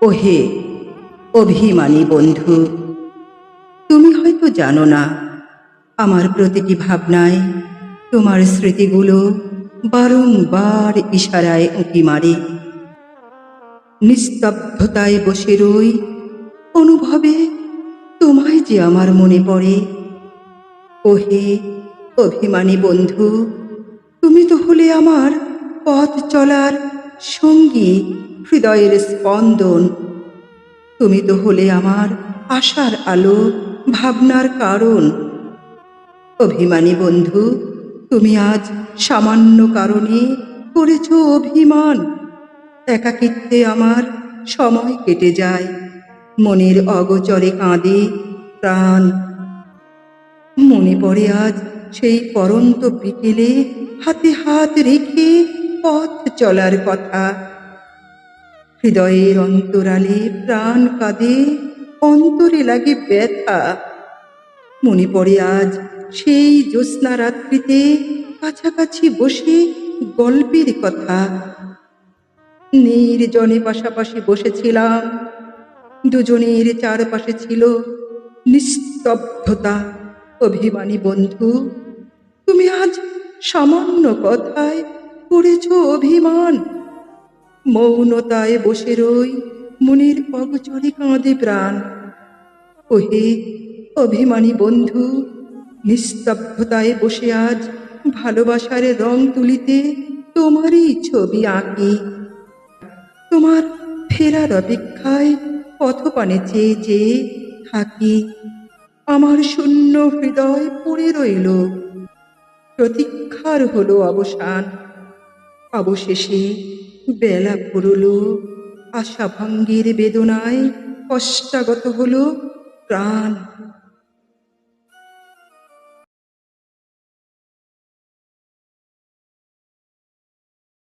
ওহে অভিমানী বন্ধু, তুমি হয়তো জানো না, আমার প্রতিটি ভাবনায় তোমার স্মৃতিগুলো বারংবার ইশারায় উঁকি মারে। নিস্তব্ধতায় বসে রই, অনুভবে তোমায় যে আমার মনে পড়ে। ওহে অভিমানী বন্ধু, তুমি তো হলে আমার পথ চলার সঙ্গী হৃদয়ের স্পন্দন। তুমি তো হলে আমার আশার আলো, ভাবনার কারণ। অভিমানী বন্ধু, তুমি আজ সামান্য কারণে করেছ অভিমান। একাকিত্বে আমার সময় কেটে যায়। মনের অগচরে কাঁদে প্রাণ। মনে পড়ে আজ সেই পরন্ত বিকেলে হাতে হাত রেখে পথ চলার কথা। হৃদয়ের অন্তরালে প্রাণ কাঁদে, অন্তরে লাগে ব্যথা। মনে পড়ে আজ সেই জ্যোৎস্না রাত্রিতে কাছাকাছি বসে গল্পের কথা। নির্জনে পাশাপাশি বসেছিলাম। দুজনের চারপাশে ছিল নিস্তব্ধতা। অভিমানী বন্ধু, তুমি আজ সামান্য কথায় করেছ অভিমান। মৌনতায় বসে রই, মনের অগচরে কাঁদে প্রাণ। ওহে অভিমানী বন্ধু, নিস্তব্ধতায় বসে আজ ভালোবাসার রং তুলিতে তোমারই ছবি আঁকি। তোমার ফেরার অপেক্ষায় পথপানে চেয়ে চেয়ে থাকি। আমার শূন্য হৃদয় পড়ে রইল। প্রতীক্ষার হলো অবসান। অবশেষে বেলা আশা ভঙ্গির বেদনায় কষ্টাগত হল প্রাণ।